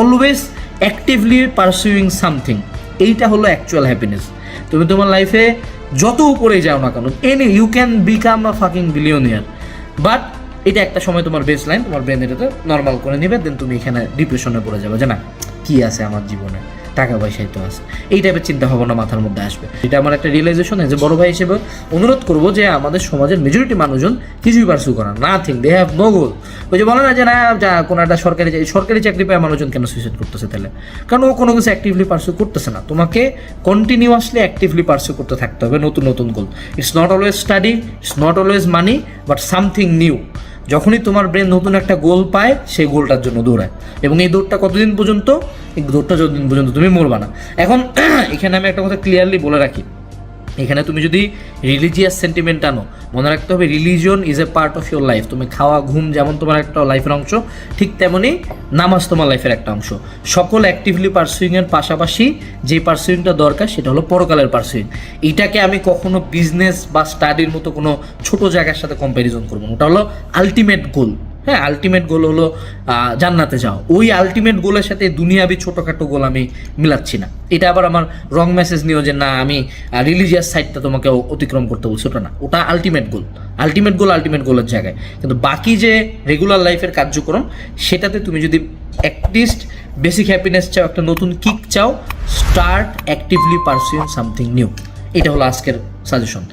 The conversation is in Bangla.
অলওয়েজ অ্যাক্টিভলি পারসুইং সামথিং এইটা হলো অ্যাকচুয়াল হ্যাপিনেস তুমি তোমার লাইফে যত উপরে যাও না কেন any you can become a fucking billionaire but এটা একটা সময় তোমার বেস লাইন তোমার ব্রেন এটাতে নর্মাল করে নিবে দেন তুমি এখানে ডিপ্রেশনে পড়ে যাবে, যে না, কী আছে আমার জীবনে? টাকা পয়সাই তো আছে। এই টাইপের চিন্তা ভাবনা মাথার মধ্যে আসবে। এটা আমার একটা রিয়েলাইজেশন যে বড় ভাই হিসেবে অনুরোধ করব যে আমাদের সমাজের মেজরিটি মানুষজন কিছুই পার্সু করে nothing they have no goal ওই যে বলে না যে, না, যা, কোনো একটা সরকারি সরকারি চাকরি পায় মানুষজন কেন সুইসাইড করতেছে তাহলে? কারণ ও কোনো কিছু অ্যাক্টিভলি পার্সু করতেছে না। তোমাকে কন্টিনিউয়াসলি অ্যাক্টিভলি পার্সু করতে থাকতে হবে নতুন নতুন goal it's not always study it's not always money but something new যখনই তোমার ব্রেন নতুন একটা গোল পায়, সেই গোলটার জন্য দৌড়ায়। এবং এই দৌড়টা কতদিন পর্যন্ত? এই দৌড়টা যতদিন পর্যন্ত তুমি মরবা না। এখন এখানে আমি একটা কথা ক্লিয়ারলি বলে রাখি। এখানে তুমি যদি রিলিজিয়াস সেন্টিমেন্ট আনো, মনে রাখতে হবে religion is a part of your life তুমি খাওয়া, ঘুম যেমন তোমার একটা লাইফের অংশ, ঠিক তেমনই নামাজ তোমার লাইফের একটা অংশ। সকল অ্যাক্টিভলি পার্সুইংয়ের পাশাপাশি যে পার্সুইংটা দরকার, সেটা হলো পরকালের পার্সুইং এটাকে আমি কখনো বিজনেস বা স্টাডির মতো কোনো ছোট জায়গার সাথে কম্প্যারিজন করব ওটা হলো আলটিমেট গোল হ্যাঁ আলটিমেট গোল হলো জান্নাতে যাও ওই আলটিমেট গোলের সাথে দুনিয়াবি ছোটোখাটো গোল আমি মিলাচ্ছি না। এটা আবার আমার রং মেসেজ নিও যে, না, আমি রিলিজিয়াস সাইডটা তোমাকে অতিক্রম করতে বলছি। ওটা না। ওটা ultimate goal ultimate goal ultimate গোলের জায়গায়। কিন্তু বাকি যে রেগুলার লাইফের কার্যক্রম, সেটাতে তুমি যদি অ্যাটলিস্ট বেসিক হ্যাপিনেস চাও, একটা নতুন কিক চাও start actively pursuing something new এটা হলো আজকের সাজেশন